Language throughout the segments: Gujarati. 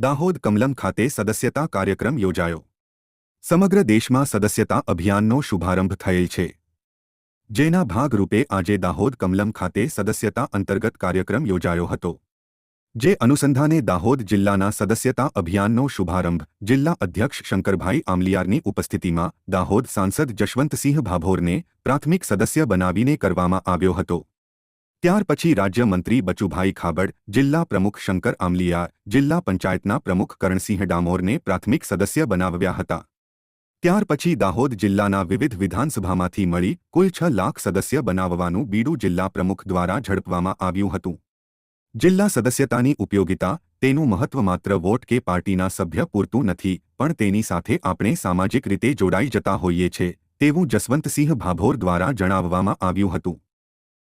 દાહોદ કમલમ ખાતે સદસ્યતા કાર્યક્રમ યોજાયો. સમગ્ર દેશમાં સદસ્યતા અભિયાનનો શુભારંભ થયેલ છે. જેના ભાગરૂપે આજે દાહોદ કમલમ ખાતે સદસ્યતા અંતર્ગત કાર્યક્રમ યોજાયો હતો. જે અનુસંધાને દાહોદ જિલ્લાના સદસ્યતા અભિયાનનો શુભારંભ જિલ્લા અધ્યક્ષ શંકરભાઈ આમલિયારની ઉપસ્થિતિમાં દાહોદ સાંસદ જશવંતસિંહ ભાભોરને પ્રાથમિક સદસ્ય બનાવીને કરવામાં આવ્યો હતો. ત્યાર પછી રાજ્યમંત્રી બચુભાઈ ખાબડ, જિલ્લા પ્રમુખ શંકર આમલિયા જિલ્લા પંચાયતના પ્રમુખ કરણસિંહ ડામોરને પ્રાથમિક સદસ્ય બનાવ્યા હતા. ત્યાર પછી દાહોદ જિલ્લાના વિવિધ વિધાનસભામાંથી મળી કુલ છ લાખ સદસ્ય બનાવવાનું બીડું જિલ્લા પ્રમુખ દ્વારા ઝડપવામાં આવ્યું હતું. જિલ્લા સદસ્યતાની ઉપયોગિતા, તેનું મહત્વ માત્ર વોટ કે પાર્ટીના સભ્ય પૂરતું નથી, પણ તેની સાથે આપણે સામાજિક રીતે જોડાઈ જતા હોઈએ છે તેવું જસવંતસિંહ ભાભોર દ્વારા જણાવવામાં આવ્યું હતું.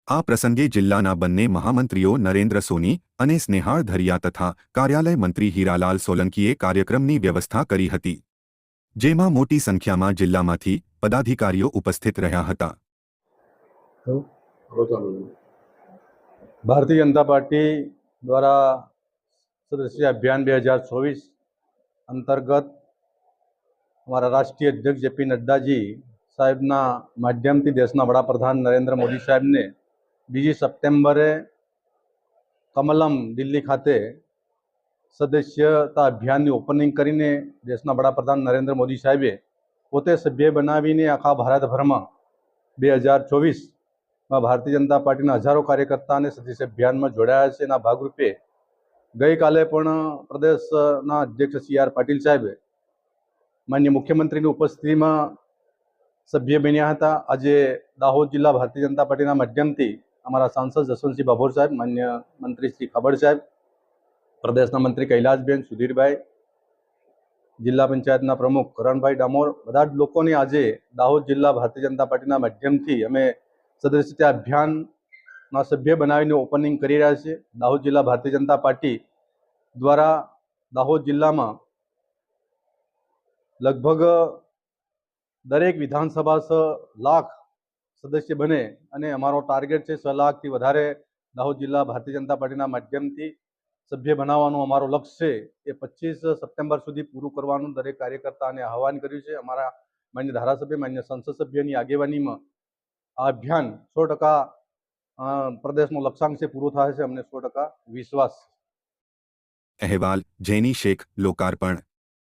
આ પ્રસંગે જિલ્લાના બંને મહામંત્રીઓ નરેન્દ્ર સોની અને સ્નેહાળ ધરિયા તથા કાર્યાલય મંત્રી હીરાલાલ સોલંકીએ કાર્યક્રમની વ્યવસ્થા કરી હતી, જેમાં મોટી સંખ્યામાં જિલ્લામાંથી પદાધિકારીઓ ઉપસ્થિત રહ્યા હતા. ભારતીય જનતા પાર્ટી દ્વારા સદસ્ય અભિયાન બે હજાર ચોવીસ અંતર્ગત અમારા રાષ્ટ્રીય અધ્યક્ષ જેપી નડ્ડાજી સાહેબના માધ્યમથી દેશના વડાપ્રધાન નરેન્દ્ર મોદી સાહેબને બીજી સપ્ટેમ્બરે કમલમ દિલ્હી ખાતે સદસ્યતા અભિયાનની ઓપનિંગ કરીને દેશના વડાપ્રધાન નરેન્દ્ર મોદી સાહેબે પોતે સભ્ય બનાવીને આખા ભારતભરમાં બે હજાર ચોવીસમાં ભારતીય જનતા પાર્ટીના હજારો કાર્યકર્તાને સદસ્ય અભિયાનમાં જોડાયા છે. એના ભાગરૂપે ગઈકાલે પણ પ્રદેશના અધ્યક્ષ સી આર પાટીલ સાહેબે માન્ય મુખ્યમંત્રીની ઉપસ્થિતિમાં સભ્ય બન્યા હતા. આજે દાહોદ જિલ્લા ભારતીય જનતા પાર્ટીના માધ્યમથી અમારા સાંસદ જસવંતસિંહ બાભોર સાહેબ, માન્ય મંત્રી શ્રી ખબર સાહેબ, પ્રદેશના મંત્રી કૈલાસબેન સુધીરભાઈ, જિલ્લા પંચાયતના પ્રમુખ કરણભાઈ ડામોર, બધા જ લોકોને આજે દાહોદ જિલ્લા ભારતીય જનતા પાર્ટીના માધ્યમથી અમે સદસ્યતા અભિયાનના સભ્ય બનાવીને ઓપનિંગ કરી રહ્યા છીએ. દાહોદ જિલ્લા ભારતીય જનતા પાર્ટી દ્વારા દાહોદ જિલ્લામાં લગભગ દરેક વિધાનસભા લાખ સદસ્ય બને અને અમારો ટાર્ગેટ છે છ લાખથી વધારે દાહોદ જિલ્લા ભારતીય જનતા પાર્ટીના માધ્યમથી સભ્ય બનાવવાનું. અમારો લક્ષ્ય છે એ પચીસ સપ્ટેમ્બર સુધી પૂરું કરવાનું. દરેક કાર્યકર્તાને આહવાન કર્યું છે. અમારા માન્ય ધારાસભ્ય, માન્ય સંસદ સભ્યની આગેવાનીમાં આ અભિયાન સો ટકા પ્રદેશનો લક્ષ્યાંક છે, પૂરો થાય છે. અમને સો ટકા વિશ્વાસ અહેવાલ, જૈની શેખ, લોકાર્પણ.